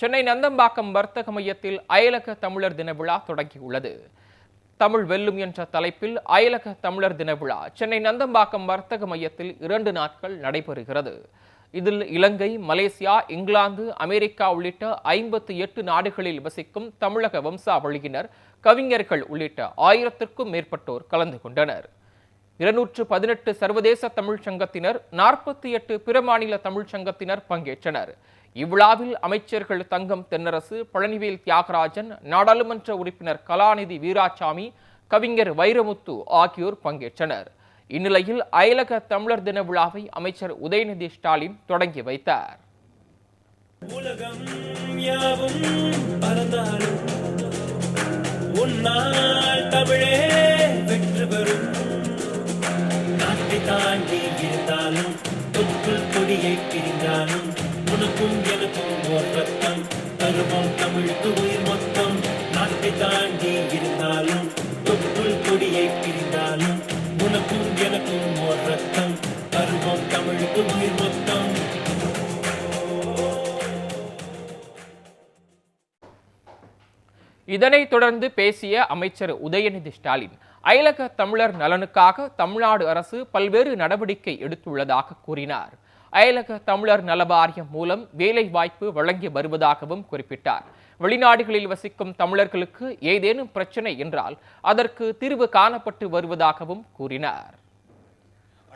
சென்னை நந்தம்பாக்கம் வர்த்தக மையத்தில் அயலக தமிழர் தின விழா தொடங்கியுள்ளது. தமிழ் வெல்லும் என்ற தலைப்பில் அயலக தமிழர் தின விழா சென்னை நந்தம்பாக்கம் வர்த்தக மையத்தில் இரண்டு நாட்கள் நடைபெறுகிறது. இதில் இலங்கை மலேசியா இங்கிலாந்து அமெரிக்கா உள்ளிட்ட ஐம்பத்தி எட்டு நாடுகளில் வசிக்கும் தமிழக வம்சாவளியினர் கவிஞர்கள் உள்ளிட்ட ஆயிரத்திற்கும் மேற்பட்டோர் கலந்து கொண்டனர். இருநூற்று பதினெட்டு சர்வதேச தமிழ்ச் சங்கத்தினர் நாற்பத்தி எட்டு பிற மாநில தமிழ்ச் சங்கத்தினர் பங்கேற்றனர். இவ்விழாவில் அமைச்சர்கள் தங்கம் தென்னரசு பழனிவேல் தியாகராஜன் நாடாளுமன்ற உறுப்பினர் கலாநிதி வீராசாமி கவிஞர் வைரமுத்து ஆகியோர் பங்கேற்றனர். இந்நிலையில் அயலக தமிழர் தின விழாவை அமைச்சர் உதயநிதி ஸ்டாலின் தொடங்கி வைத்தார். தாண்டி இருந்தாலும் தொற்று கொடியை பிரிந்தாலும் உனக்கும் எனக்கும் ஓர் ரத்தம் தருவோம் தமிழுக்கு உயிர் மொத்தம். நாட்டை தாண்டி இருந்தாலும் தொப்புள் கொடியை பிரிந்தாலும் உனக்கும் எனக்கும் ஓர் ரத்தம் தருவோம் தமிழுக்கு உயிர் மொத்தம். இதனைத் தொடர்ந்து பேசிய அமைச்சர் உதயநிதி ஸ்டாலின் அயலக தமிழர் நலனுக்காக தமிழ்நாடு அரசு பல்வேறு நடவடிக்கை எடுத்துள்ளதாக கூறினார். அயலக தமிழர் நல வாரியம் மூலம் வேலை வாய்ப்பு வழங்கி வருவதாகவும் குறிப்பிட்டார். வெளிநாடுகளில் வசிக்கும் தமிழர்களுக்கு ஏதேனும் பிரச்சனை என்றால் அதற்கு தீர்வு காணப்பட்டு வருவதாகவும் கூறினார்.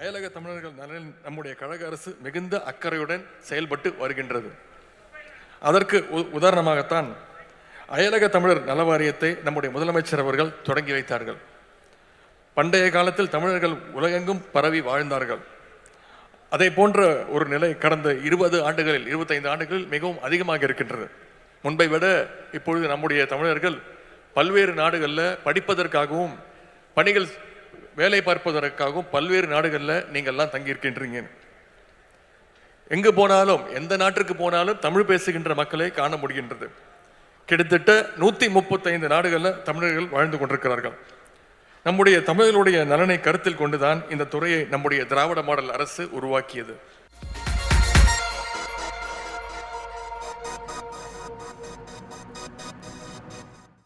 அயலக தமிழர்கள் நலனில் நம்முடைய கழக அரசு மிகுந்த அக்கறையுடன் செயல்பட்டு வருகின்றது. அதற்கு உ- உதாரணமாகத்தான் அயலக தமிழர் நல வாரியத்தை நம்முடைய முதலமைச்சர் அவர்கள் தொடங்கி வைத்தார்கள். பண்டைய காலத்தில் தமிழர்கள் உலகெங்கும் பரவி வாழ்ந்தார்கள். அதை போன்ற ஒரு நிலை கடந்த இருபது ஆண்டுகளில் இருபத்தைந்து ஆண்டுகளில் மிகவும் அதிகமாக இருக்கின்றது. முன்பை விட இப்பொழுது நம்முடைய தமிழர்கள் பல்வேறு நாடுகளில் படிப்பதற்காகவும் பணிகள் வேலை பார்ப்பதற்காகவும் பல்வேறு நாடுகளில் நீங்கள்லாம் தங்கியிருக்கின்றீங்க. எங்கு போனாலும் எந்த நாட்டிற்கு போனாலும் தமிழ் பேசுகின்ற மக்களை காண முடிகின்றது. கிட்டத்தட்ட நூற்றி முப்பத்தைந்து நாடுகளில் தமிழர்கள் வாழ்ந்து கொண்டிருக்கிறார்கள். நம்முடைய தமிழர்களுடைய நலனை கருத்தில் கொண்டுதான் இந்த துறையை நம்முடைய திராவிட மாடல் அரசு உருவாக்கியது.